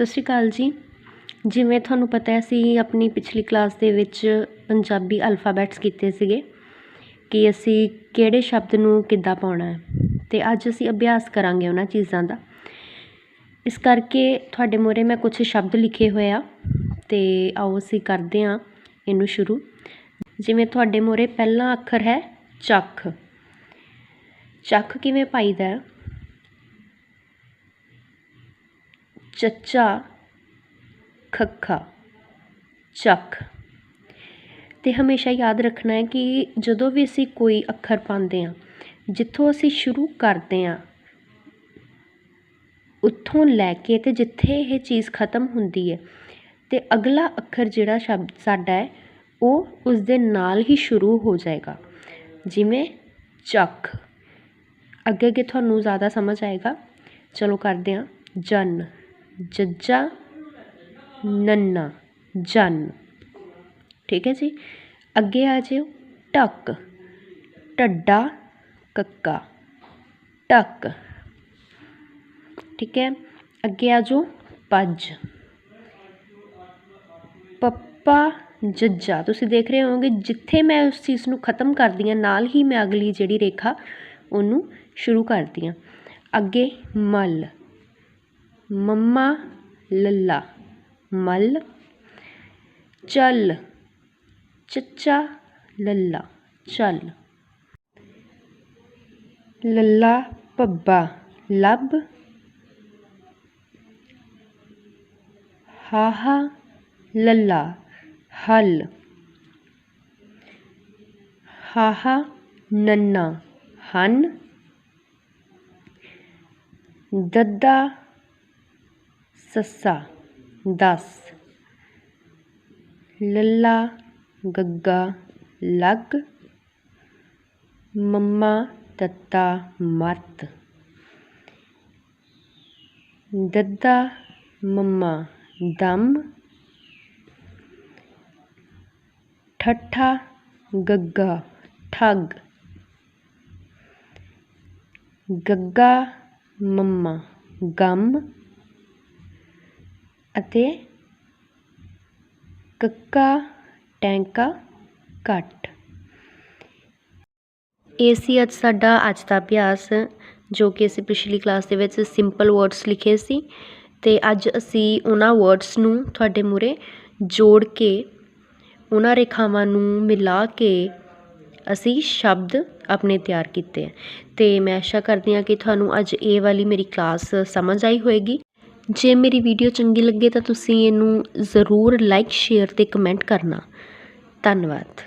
ਸਤਿ ਸ਼੍ਰੀ ਅਕਾਲ ਜੀ। ਜਿਵੇਂ ਤੁਹਾਨੂੰ ਪਤਾ ਅਸੀਂ ਆਪਣੀ ਪਿਛਲੀ ਕਲਾਸ ਦੇ ਵਿੱਚ ਪੰਜਾਬੀ ਅਲਫਾਬੈਟਸ ਕੀਤੇ ਸੀਗੇ ਕਿ ਅਸੀਂ ਕਿਹੜੇ ਸ਼ਬਦ ਨੂੰ ਕਿੱਦਾਂ ਪਾਉਣਾ ਹੈ ਅਤੇ ਅੱਜ ਅਸੀਂ ਅਭਿਆਸ ਕਰਾਂਗੇ ਉਹਨਾਂ ਚੀਜ਼ਾਂ ਦਾ। ਇਸ ਕਰਕੇ ਤੁਹਾਡੇ ਮੂਹਰੇ ਮੈਂ ਕੁਛ ਸ਼ਬਦ ਲਿਖੇ ਹੋਏ ਆ ਅਤੇ ਆਓ ਅਸੀਂ ਕਰਦੇ ਹਾਂ ਇਹਨੂੰ ਸ਼ੁਰੂ। ਜਿਵੇਂ ਤੁਹਾਡੇ ਮੂਹਰੇ ਪਹਿਲਾ ਅੱਖਰ ਹੈ ਚੱਖ। ਚੱਖ ਕਿਵੇਂ ਪਾਈਦਾ ਹੈ ਚੱਚਾ, ਖੱਖਾ ਚੱਖ ਅਤੇ ਹਮੇਸ਼ਾ ਯਾਦ ਰੱਖਣਾ ਹੈ ਕਿ ਜਦੋਂ ਵੀ ਅਸੀਂ ਕੋਈ ਅੱਖਰ ਪਾਉਂਦੇ ਹਾਂ, ਜਿੱਥੋਂ ਅਸੀਂ ਸ਼ੁਰੂ ਕਰਦੇ ਹਾਂ, ਉੱਥੋਂ ਲੈ ਕੇ ਅਤੇ ਜਿੱਥੇ ਇਹ ਚੀਜ਼ ਖਤਮ ਹੁੰਦੀ ਹੈ ਅਤੇ ਅਗਲਾ ਅੱਖਰ ਜਿਹੜਾ ਸ਼ਬਦ ਸਾਡਾ ਹੈ, ਉਹ ਉਸ ਦੇ ਨਾਲ ਹੀ ਸ਼ੁਰੂ ਹੋ ਜਾਏਗਾ। ਜਿਵੇਂ ਚੱਖ ਅੱਗੇ ਅੱਗੇ ਤੁਹਾਨੂੰ ਜ਼ਿਆਦਾ ਸਮਝ ਆਏਗਾ। ਚਲੋ ਕਰਦੇ ਹਾਂ। ਜਨ। ਜੱਜਾ, ਨੰਨਾ, ਜਨ। ਠੀਕ ਹੈ ਜੀ? ਅੱਗੇ ਆ ਜਿਓ। ਢੱਕ ਢੱਡਾ ਕੱਕਾ। ਢੱਕ ਠੀਕ ਹੈ? ਅੱਗੇ ਆ ਜਾਓ। ਪੱਜ ਪੱਪਾ, ਜੱਜਾ। ਤੁਸੀਂ ਦੇਖ ਰਹੇ ਹੋਵੋਗੇ, ਜਿੱਥੇ ਮੈਂ ਉਸ ਚੀਜ਼ ਨੂੰ ਖਤਮ ਕਰਦੀ ਹਾਂ, ਨਾਲ ਹੀ ਮੈਂ ਅਗਲੀ ਜਿਹੜੀ ਰੇਖਾ, ਉਹਨੂੰ ਸ਼ੁਰੂ ਕਰਦੀ ਹਾਂ। ਅੱਗੇ ਮਲ। मम्मा, लल्ला। मल, चल। चचा लल्ला। चल। लल्ला, पब्बा। लब। हाहा, लल्ला। हल। हाहा, नन्ना। हन। दद्दा सस्सा, दस। लल्ला, गग्गा, लग। मम्मा, तत्ता मत दद्दा, मम्मा, दम। ठठा गग्गा, ठग। गग्गा, मम्मा, गम। ਅਤੇ ਕੱਕਾ ਟੈਂਕਾ ਘੱਟ। ਇਹ ਸੀ ਅੱਜ ਸਾਡਾ ਅੱਜ ਦਾ ਅਭਿਆਸ, ਜੋ ਕਿ ਅਸੀਂ ਪਿਛਲੀ ਕਲਾਸ ਦੇ ਵਿੱਚ ਸਿੰਪਲ ਵਰਡਸ ਲਿਖੇ ਸੀ ਅਤੇ ਅੱਜ ਅਸੀਂ ਉਹਨਾਂ ਵਰਡਸ ਨੂੰ ਤੁਹਾਡੇ ਮੂਹਰੇ ਜੋੜ ਕੇ, ਉਹਨਾਂ ਰੇਖਾਵਾਂ ਨੂੰ ਮਿਲਾ ਕੇ ਅਸੀਂ ਸ਼ਬਦ ਆਪਣੇ ਤਿਆਰ ਕੀਤੇ ਹੈ। ਅਤੇ ਮੈਂ ਆਸ਼ਾ ਕਰਦੀ ਹਾਂ ਕਿ ਤੁਹਾਨੂੰ ਅੱਜ ਇਹ ਵਾਲੀ ਮੇਰੀ ਕਲਾਸ ਸਮਝ ਆਈ ਹੋਏਗੀ। ਜੇ ਮੇਰੀ ਵੀਡੀਓ ਚੰਗੀ ਲੱਗੇ ਤਾਂ ਤੁਸੀਂ ਇਹਨੂੰ ਜ਼ਰੂਰ ਲਾਈਕ ਸ਼ੇਅਰ ਅਤੇ ਕਮੈਂਟ ਕਰਨਾ। ਧੰਨਵਾਦ।